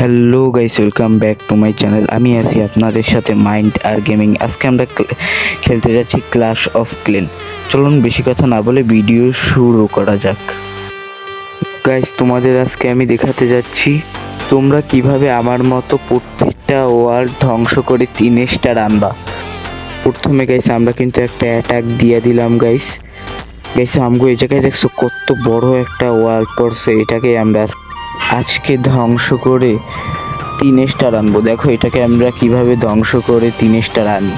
Hello guys welcome back to my channel আমি আছি আপনাদের সাথে মাইন্ড আর গেমিং আজকে আমরা খেলতে যাচ্ছি ক্লাশ অফ ক্লেন চলুন বেশি কথা না বলে ভিডিও শুরু করা যাক। গাইস তোমাদের আজকে আমি দেখাতে যাচ্ছি, তোমরা কীভাবে আমার মতো প্রত্যেকটা ওয়ার্ল্ড ধ্বংস করে তিন স্টার আনবা প্রথমে গাইস আমরা কিন্তু একটা অ্যাটাক দিয়ে দিলাম গাইস গাইস আমগো এই জায়গায় দেখছ কত বড় একটা ওয়াল পড়ছে, এটাকে আমরা আজকে ধ্বংস করে তিনেশটা রানবো দেখো এটাকে আমরা কীভাবে ধ্বংস করে তিনেশটা আনি।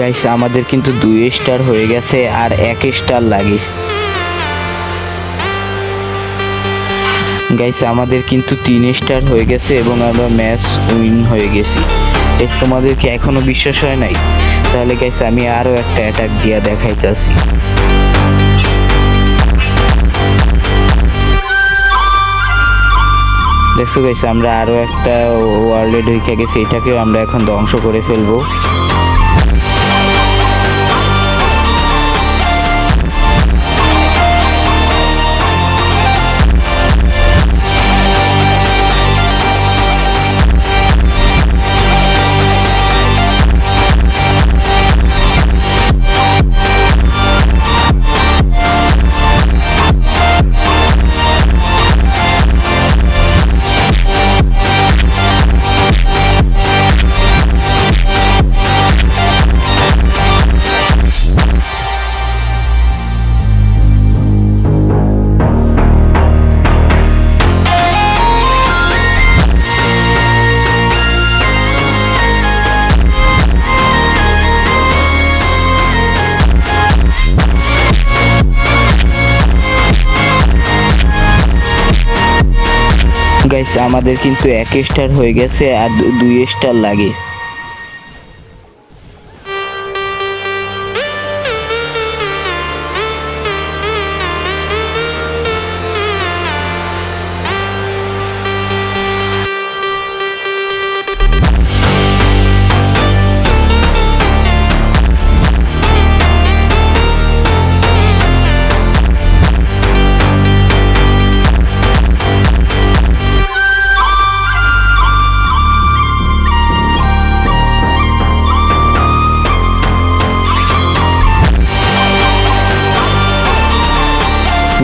গাইস আমাদের কিন্তু দুই স্টার হয়ে গেছে আর এক স্টার লাগে। গাইস আমাদের কিন্তু তিন স্টার হয়ে গেছে এবং আমরা ম্যাচ উইন হয়ে গেছি। গাইস তোমাদেরকে এখনও বিশ্বাস হয় নাই? তাহলে গাইস আমি আরও একটা অ্যাটাক দিয়া দেখাইতাছি। দেখছ গাইস আমরা আরও একটা ওয়ার্ল্ডে ঢুকে গেছি এটাকে আমরা এখন ধ্বংস করে ফেলব। গাইস আমাদের কিন্তু এক স্টার হয়ে গেছে আর দুই স্টার লাগে।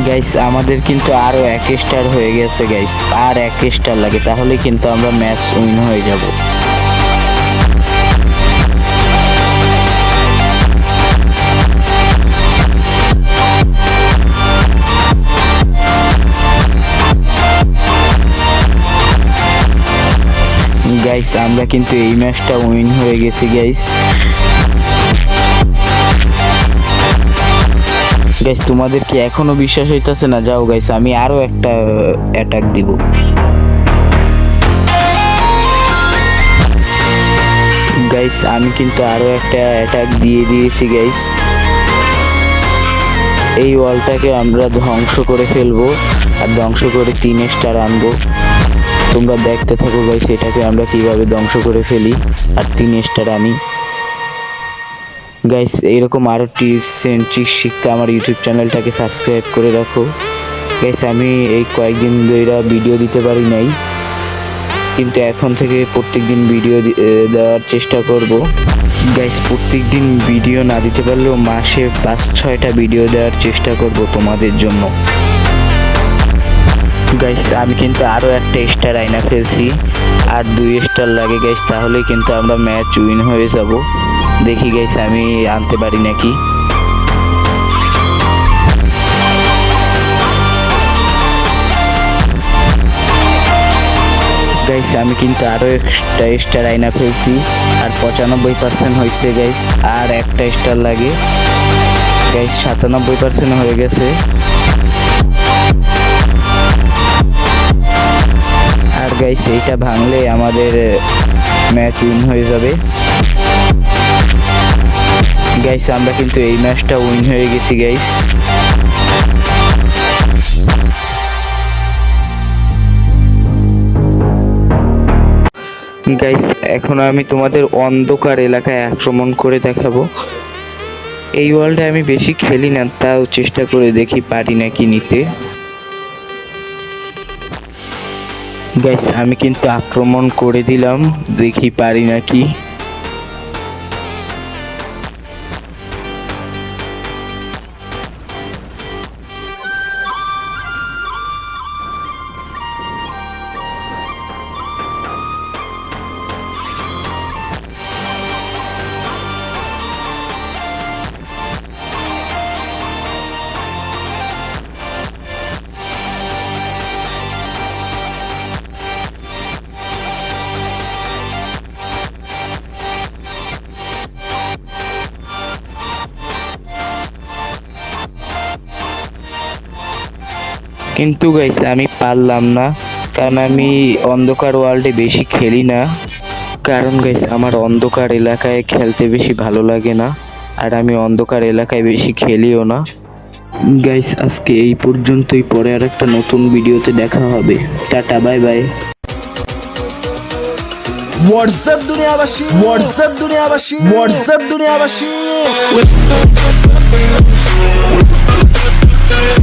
গাইস আমাদের কিন্তু আরও এক স্টার হয়ে গেছে গাইস আর এক স্টার লাগে, তাহলে কিন্তু আমরা ম্যাচ উইন হয়ে যাব। গাইস আমরা কিন্তু এই ম্যাচটা উইন হয়ে গেছি গাইস গাইস তোমাদের কি এখনও বিশ্বাস হইতাছে না? যাও গাইস আমি আরও একটা অ্যাটাক দিব। গাইস আমি কিন্তু আরও একটা অ্যাটাক দিয়ে দিয়েছি গাইস এই ওয়ালটাকে আমরা ধ্বংস করে ফেলব, আর ধ্বংস করে তিন স্টার আনব। তোমরা দেখতে থাকো গাইস এটাকে আমরা কীভাবে ধ্বংস করে ফেলি, আর তিন স্টার আনি। গাইস এইরকম আরও টিপস এন্ড ট্রিক্স শিখতে আমার ইউটিউব চ্যানেলটাকে সাবস্ক্রাইব করে রাখো। গাইস আমি এই কয়েকদিন ধরে ভিডিও দিতে পারি নাই। কিন্তু এখন থেকে প্রত্যেকদিন ভিডিও দি- এ, দেওয়ার চেষ্টা করব। গাইস প্রত্যেকদিন ভিডিও না দিতে পারলেও মাসে পাঁচ ছয়টা ভিডিও দেওয়ার চেষ্টা করব তোমাদের জন্য। গাইস আমি কিন্তু আরও একটা স্টার আইনা ফেলছি। আর দুই স্টার লাগে গাইস তাহলে কিন্তু আমরা ম্যাচ উইন হয়ে যাব। দেখি গাইস আমি আনতে পারি নাকি? গাইস আমি কিন্তু আরও একটা স্টার আইনা ফেলছি, আর পঁচানব্বই পার্সেন্ট হয়েছে গাইস আর একটা স্টার লাগে। গাইস সাতানব্বই পার্সেন্ট হয়ে গেছে। আর গাইস এইটা ভাঙলে আমাদের ম্যাচ উইন হয়ে যাবে। গাইস আমরা কিন্তু এই ম্যাচটা উইন হয়ে গেছি গাইস গাইস এখন আমি তোমাদের অন্ধকার এলাকায় আক্রমণ করে দেখাবো। এই ওয়ার্ল্ডে আমি বেশি খেলি না, তাও চেষ্টা করে দেখি পারি নাকি নিতে। গাইস আমি কিন্তু আক্রমণ করে দিলাম, দেখি পারি নাকি। কিন্তু গাইস আমি পারলাম না। কারণ আমি অন্ধকার ওয়ার্ল্ডে বেশি খেলি না। কারণ গাইস আমার অন্ধকার এলাকায় খেলতে বেশি ভালো লাগে না। আর আমি অন্ধকার এলাকায় বেশি খেলিও না। গাইস আজকে এই পর্যন্তই। পরে আর একটা নতুন ভিডিওতে দেখা হবে। টাটা বাই বাই হোয়াটসঅ্যাপ দুনিয়াবাসী। হোয়াটসঅ্যাপ দুনিয়াবাসী। হোয়াটসঅ্যাপ দুনিয়াবাসী। Yeah.